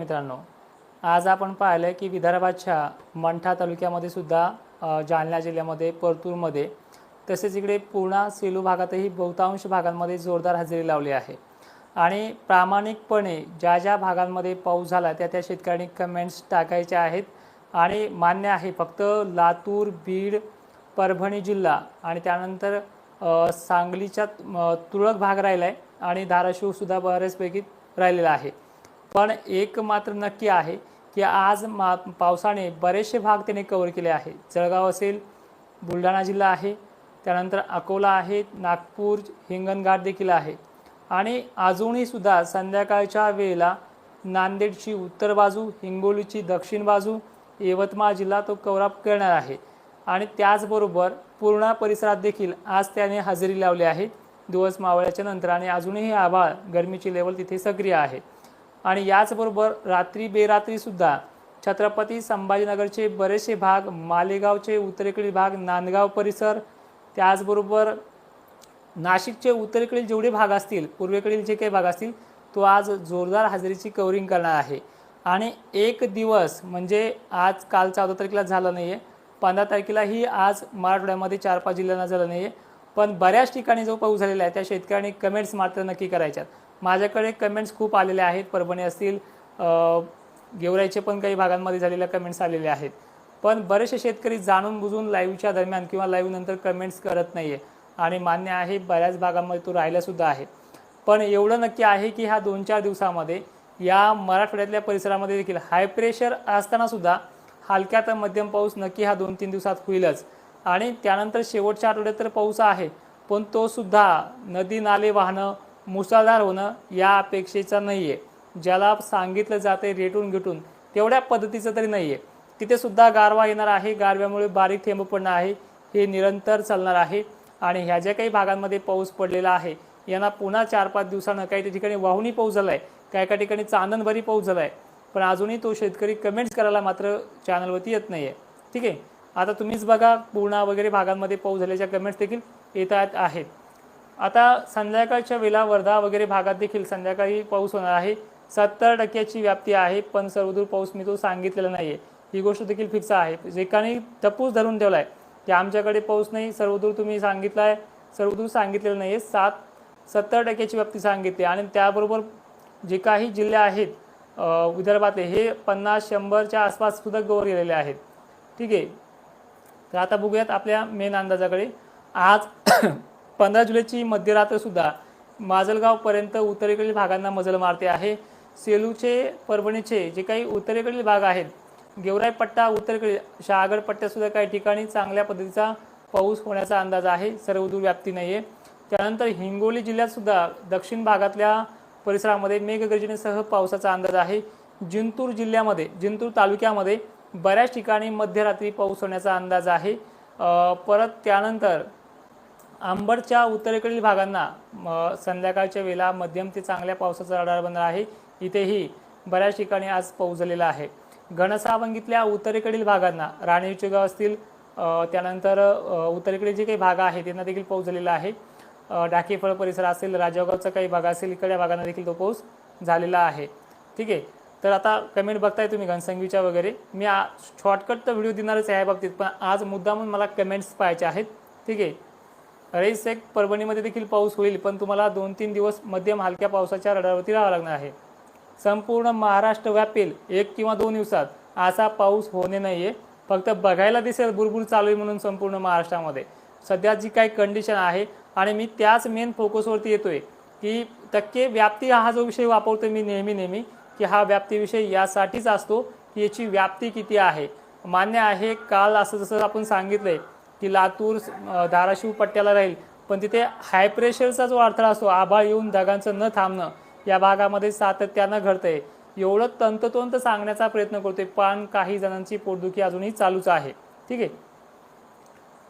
मित्रांनो आज आपण पाहिलं की विदर्भाच्या मंठा तालुक्यामध्ये सुद्धा जालना जिल्ह्यामध्ये परतूरमध्ये तसेच इकडे पूर्णा सेलू भागातही बहुतांश भागांमध्ये जोरदार हजेरी लावली आहे. आणि प्रामाणिकपणे ज्या ज्या भागांमध्ये पाऊस झाला त्या त्या शेतकऱ्यांनी कमेंट्स टाकायच्या आहेत. आणि मान्य आहे फक्त लातूर बीड परभणी जिल्हा आणि त्यानंतर सांगलीच्या तुरळक भाग राहिला आहे आणि धाराशिवसुद्धा बऱ्याचपैकी राहिलेला आहे. पण एक मात्र नक्की आहे की आज मा पावसाने बरेचसे भाग त्याने कवर केले आहे. जळगाव असेल बुलढाणा जिल्हा आहे त्यानंतर अकोला आहे नागपूर हिंगणघाट देखील आहे. आणि अजूनही सुद्धा संध्याकाळच्या वेळेला नांदेडची उत्तर बाजू हिंगोलीची दक्षिण बाजू यवतमाळ जिल्हा तो कवराप करणार आहे. आणि त्याचबरोबर पूर्णा परिसरात देखील आज त्याने हजेरी लावली आहे. दिवस मावळ्याच्या नंतर आणि अजूनही आभाळ गरमीची लेवल तिथे सक्रिय आहे. आणि याचबरोबर रात्री बेरात्रीसुद्धा छत्रपती संभाजीनगरचे बरेचसे भाग मालेगावचे उत्तरेकडील भाग नांदगाव परिसर त्याचबरोबर नाशिकचे उत्तरेकडील जेवढे भाग असतील पूर्वेकडील जे काही भाग असतील तो आज जोरदार हजेरीची कवरिंग करणार आहे. आणि एक दिवस म्हणजे आज काल चौदा तारखेला झालं नाही आहे पंधरा तारखेलाही आज मराठवाड्यामध्ये चार पाच जिल्ह्यांना झालं नाही आहे पण बऱ्याच ठिकाणी जो पाऊस झालेला आहे त्या शेतकऱ्यांनी कमेंट्स मात्र नक्की करायच्यात. माझ्याकडे कमेंट्स खूप आलेले आहेत. परभणी असतील गेवराईचे पण काही भागांमध्ये झालेल्या कमेंट्स आलेले आहेत. पण बरेचसे शेतकरी जाणून बुजून लाईव्हच्या दरम्यान किंवा लाईव्ह नंतर कमेंट्स करत नाही आहे आणि मान्य आहे बऱ्याच भागांमध्ये तो राहिलासुद्धा आहे. पण एवढं नक्की आहे की ह्या दोन चार दिवसामध्ये या मराठवाड्यातल्या परिसरामध्ये देखील हाय प्रेशर असतानासुद्धा हलक्या तर मध्यम पाऊस नक्की हा दोन तीन दिवसात होईलच. आणि त्यानंतर शेवटच्या आठवड्यात तर पाऊस आहे पण तोसुद्धा नदी नाले वाहणं मुसळधार होणं या अपेक्षेचा नाही आहे ज्याला सांगितलं जाते रेटून गिटून तेवढ्या पद्धतीचं तरी नाही आहे तिथे सुद्धा गारवा येणार आहे गारव्यामुळे बारीक थेंब पडणं आहे हे निरंतर चालणार आहे आणि ह्या ज्या काही भागांमध्ये पाऊस पडलेला आहे यांना पुन्हा चार पाच दिवसानं काही ठिकाणी वाहुनी पाऊस झाला आहे काही काही ठिकाणी चांदणभरी पाऊस झाला आहे पण अजूनही तो शेतकरी कमेंट्स करायला मात्र चॅनलवरती येत नाही आहे ठीक आहे? आता तुम्हीच बघा पूर्णा वगैरे भागांमध्ये पाऊस झाल्याच्या कमेंट्स देखील येतात आहेत. आता संध्याकाळच्या वेळेला वर्धा वगैरे भागात देखील संध्याकाळी पाऊस होणार आहे. सत्तर टक्क्याची व्याप्ती आहे पण सर्वदूर पाऊस मी तो सांगितलेला नाही आहे ही गोष्ट देखील फिक्स आहे. जे काही धरून ठेवला आहे की आमच्याकडे पाऊस नाही सर्वदूर तुम्ही सांगितला आहे सर्वदूर सांगितलेलं नाही आहे सात सत्तर टक्क्याची व्याप्ती सांगितली आणि त्याबरोबर जे काही जिल्हे आहेत विदर्भातले हे पन्नास शंभरच्या आसपास सुद्धा गौर गेलेले आहेत. ठीक आहे. तर आता बघूयात आपल्या मेन अंदाजाकडे. आज पंधरा जुलैची मध्यरात्रसुद्धा माजलगावपर्यंत उत्तरेकडील भागांना मजल मारते आहे. सेलूचे परभणीचे जे काही उत्तरेकडील भाग आहेत गेवराई पट्टा उत्तरेकडील शहागड काही ठिकाणी चांगल्या पद्धतीचा पाऊस होण्याचा अंदाज आहे सर्वदूर व्याप्ती नाही आहे त्यानंतर हिंगोली जिल्ह्यातसुद्धा दक्षिण भागातल्या परिसरामध्ये मेघगर्जनेसह पावसाचा अंदाज आहे. जिंतूर जिल्ह्यामध्ये जिंतूर तालुक्यामध्ये बऱ्याच ठिकाणी मध्यरात्री पाऊस होण्याचा अंदाज आहे. परत त्यानंतर अंबडच्या उत्तरेकडील भागांना म, संध्याकाळच्या वेळेला मध्यम ते चांगल्या पावसाचा रडार बनणार आहे. इथेही बऱ्याच ठिकाणी आज पाऊस झालेला आहे. घनसावंगीतल्या उत्तरेकडील भागांना राणीचे गाव असतील त्यानंतर उत्तरेकडे जे काही भाग आहेत त्यांना देखील पाऊस झालेला आहे. डाकेफळ परिसर असेल राजावगावचा काही भाग असेल इकडच्या भागांना देखील तो पाऊस झालेला आहे. ठीक आहे? तर आता कमेंट बघताय तुम्ही घनसंगीच्या वगैरे. मी शॉर्टकट तर व्हिडिओ देणारच आहे बाबतीत पण आज मुद्दामून मला कमेंट्स पाहायचे आहेत. ठीक आहे? रईस एक परभणीमध्ये देखील पाऊस होईल पण तुम्हाला दोन तीन दिवस मध्यम हलक्या पावसाच्या रडारवरती राहावं लागणार आहे. संपूर्ण महाराष्ट्र व्यापेल एक किंवा दोन दिवसात असा पाऊस होणे नाही आहे फक्त बघायला दिसेल बुरबुर चालू आहे म्हणून संपूर्ण महाराष्ट्रामध्ये. सध्या जी काही कंडिशन आहे आणि मी त्याच मेन फोकसवरती येतोय की टक्के व्याप्ती हा जो विषय वापरतो मी नेहमी नेहमी की हा व्याप्ती विषय यासाठीच असतो की याची व्याप्ती किती आहे. मान्य आहे काल असं जसं आपण सांगितलंय ती लातूर धाराशिव पट्ट्याला राहील. पण तिथे हाय प्रेशरचा जो अडथळा असतो आभाळ येऊन ढगांचं न थांबणं या भागामध्ये सातत्यानं घडतंय. एवढं तंततोंत सांगण्याचा प्रयत्न करतोय पण काही जणांची पोटदुखी अजूनही चालूच आहे. ठीक आहे?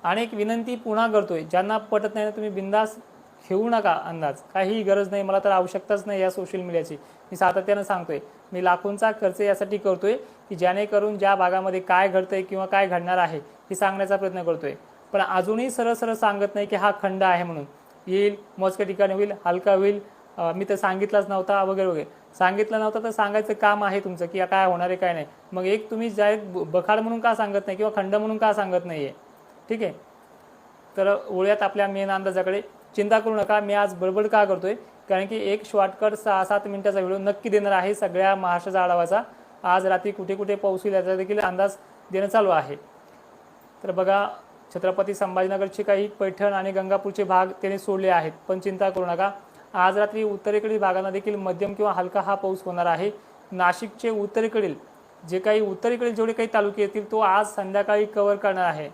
आणि एक विनंती पुन्हा करतोय ज्यांना पटत नाही ना तुम्ही बिंदास ठेवू नका अंदाज. काहीही गरज नाही मला तर आवश्यकताच नाही या सोशल मीडियाची मी सातत्यानं सांगतोय मी लाखोंचा खर्च यासाठी करतोय की जेणेकरून ज्या भागामध्ये काय घडतंय किंवा काय घडणार आहे हे सांगण्याचा प्रयत्न करतोय. पण अजूनही सरळ सरळ सांगत नाही की हा खंड आहे म्हणून. येईल मोजक्या ठिकाणी होईल हलका होईल मी तर सांगितलाच नव्हता वगैरे वगैरे. सांगितलं नव्हतं तर सांगायचं काम आहे तुमचं की काय होणार आहे काय नाही. मग एक तुम्ही डायरेक्ट बखाड म्हणून का सांगत नाही किंवा खंड म्हणून का सांगत नाही आहे ठीक आहे? तर ओळ्यात आपल्या मेन अंदाजाकडे चिंता करू नका मी आज बडबड का करतोय? कारण की एक शॉर्टकट सहा सात मिनिटाचा व्हिडिओ नक्की देणार आहे सगळ्या महाराष्ट्राचा आढावाचा आज रात्री कुठे कुठे पाऊस येईल याचा देखील अंदाज देणं चालू आहे. तर बघा छत्रपती संभाजीनगरचे काही पैठण आणि गंगापूरचे भाग त्याने सोडले आहेत पण चिंता करू नका. आज रात्री उत्तरेकडील भागांना देखील मध्यम किंवा हलका हा पाऊस होणार आहे. नाशिकचे उत्तरेकडील जे काही उत्तरेकडील जेवढे काही तालुके येतील तो आज संध्याकाळी कव्हर करणार आहे.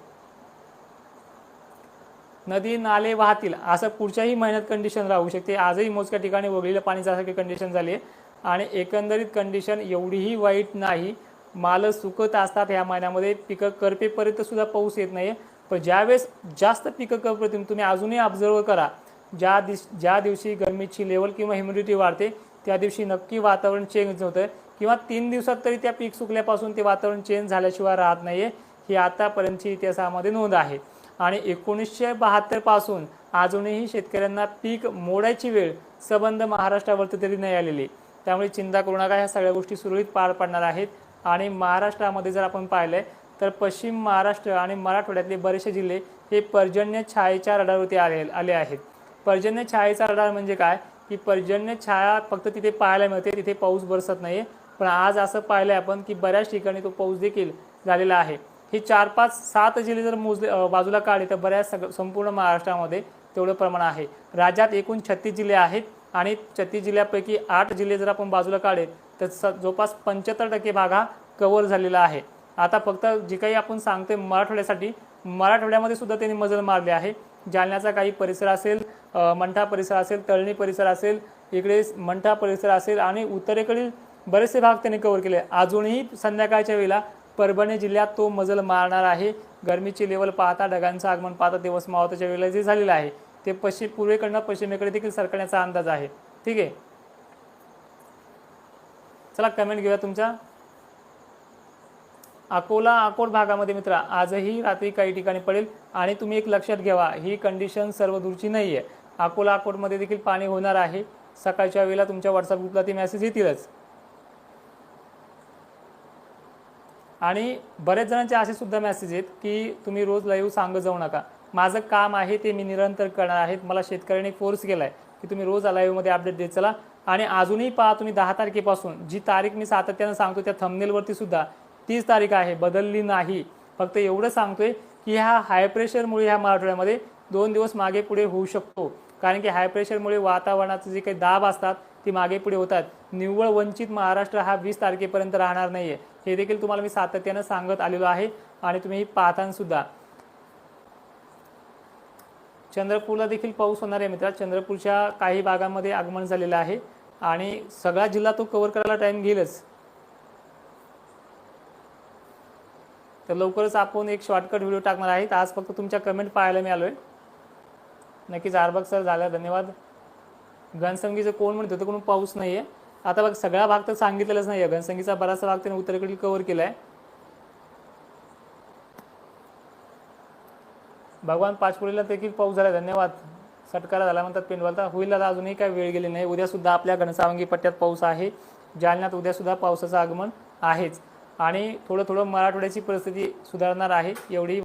नदी नाले वाहतील असं पुढच्याही महिन्यात कंडिशन राहू शकते. आजही मोजक्या ठिकाणी वगळलेलं पाणी जाण्यासारखी कंडिशन झाली आहे आणि एकंदरीत कंडिशन एवढीही वाईट नाही. मालं सुकत असतात ह्या महिन्यामध्ये. पिकं करपेपर्यंत सुद्धा पाऊस येत नाही पण ज्यावेळेस जास्त पिकं करपर्यंत तुम्ही अजूनही ऑब्झर्व करा. ज्या दिस ज्या दिवशी गरमीची लेवल किंवा ह्युमिडिटी वाढते त्या दिवशी नक्की वातावरण चेंज होतं. किंवा तीन दिवसात तरी त्या पीक सुकल्यापासून ते वातावरण चेंज झाल्याशिवाय राहत नाही आहे ही आतापर्यंतची इतिहासामध्ये नोंद आहे. आणि एकोणीसशे बहात्तरपासून अजूनही शेतकऱ्यांना पीक मोडायची वेळ सबंध महाराष्ट्रावरती तरी नाही आलेली. त्यामुळे चिंता करू नका ह्या सगळ्या गोष्टी सुरळीत पार पडणार आहेत. आणि महाराष्ट्रामध्ये जर आपण पाहिलं तर पश्चिम महाराष्ट्र आणि मराठवाड्यातले बरेचसे जिल्हे हे पर्जन्य छायेच्या रडारवरती आले आले आहेत. पर्जन्य छायेचा रडार म्हणजे काय? की पर्जन्य छाया फक्त तिथे पाहायला मिळते तिथे पाऊस बरसत नाही पण आज असं पाहिलंय आपण की बऱ्याच ठिकाणी तो पाऊस देखील झालेला आहे. हे चार पाच सात जिल्हे जर मोजले बाजूला काढले तर बऱ्याच सग संपूर्ण महाराष्ट्रामध्ये तेवढं प्रमाण आहे. राज्यात एकूण छत्तीस जिल्हे आहेत आणि छत्तीस जिल्ह्यापैकी आठ जिल्हे जर आपण बाजूला काढले तर स जवळपास पंच्याहत्तर टक्के भाग हा कवर झालेला आहे. आता फक्त जे काही आपण सांगतोय मराठवाड्यासाठी मराठवाड्यामध्ये सुद्धा त्यांनी मजल मारली आहे. जालन्याचा काही परिसर असेल मंठा परिसर असेल तळणी परिसर असेल इकडे मंठा परिसर असेल आणि उत्तरेकडील बरेचसे भाग त्यांनी कव्हर केले. अजूनही संध्याकाळच्या वेळेला परभणी जिल्ह्यात तो मजल मारणार आहे. गरमीची लेवल पाहता ढगांचं आगमन पाहता दिवस मावताच्या वेळेला जे झालेलं आहे ते पश्चिम पूर्वेकडनं पश्चिमेकडे देखील सरकण्याचा अंदाज आहे. ठीक आहे? चला कमेंट घेऊया तुमच्या. अकोला अकोट भागामध्ये मित्रा आजही रात्री काही ठिकाणी पडेल आणि तुम्ही एक लक्षात घ्यावा ही कंडिशन सर्व दूरची नाही आहे अकोला अकोटमध्ये देखील पाणी होणार आहे. सकाळच्या वेळेला तुमच्या व्हॉट्सअप ग्रुपला ते मेसेज येतीलच. आणि बरेच जणांचे असे सुद्धा मेसेज आहेत की तुम्ही रोज लाईव्ह सांगत जाऊ नका. माझं काम आहे ते मी निरंतर करणार आहेत मला शेतकऱ्यांनी फोर्स केला आहे की तुम्ही रोज लाईव्हमध्ये अपडेट देत चला. आणि अजूनही पहा तुम्ही दहा तारखेपासून जी तारीख मी सातत्यानं सांगतो त्या थंबनेलवरती सुद्धा तीच तारीख आहे बदलली नाही. फक्त एवढं सांगतोय की ह्या हाय प्रेशरमुळे ह्या मराठवाड्यामध्ये दोन दिवस मागे पुढे होऊ शकतो. कारण की हाय प्रेशरमुळे वातावरणाचे जे काही दाब असतात ती मागे पुढे होतात. निव्वळ वंचित महाराष्ट्र हा वीस तारखेपर्यंत राहणार नाही आहे हे देखील तुम्हाला मी सातत्यानं सांगत आलेलो आहे आणि तुम्ही पाहताना सुद्धा. चंद्रपूरला देखील पाऊस होणार आहे मित्रा चंद्रपूरच्या काही भागामध्ये आगमन झालेलं आहे आणि सगळा जिल्हा तो कव्हर करायला टाईम घेईलच. तर लवकरच आपण एक शॉर्टकट व्हिडिओ टाकणार आहेत आज फक्त तुमच्या कमेंट पाहायला मिळालोय नक्कीच आरबग सर झालं धन्यवाद. घनसंगीचं कोण म्हणत तर कोण पाऊस नाही आहे आता बघ सगळा भाग तर सांगितलेलाच आहे घनसंगीचा बराचसा भाग त्याने उत्तरेकडील कव्हर आहे भगवान पाचपुरीला देखील पाऊस झाला धन्यवाद. सटकारा झाला म्हणतात पेंडवालता. होईल आता अजूनही काय वेळ गेली नाही. उद्यासुद्धा आपल्या घनसावंगी पट्ट्यात पाऊस आहे. जालन्यात उद्यासुद्धा पावसाचं आगमन आहेच. आणि थोडं थोडं मराठवाड्याची परिस्थिती सुधारणार आहे. एवढी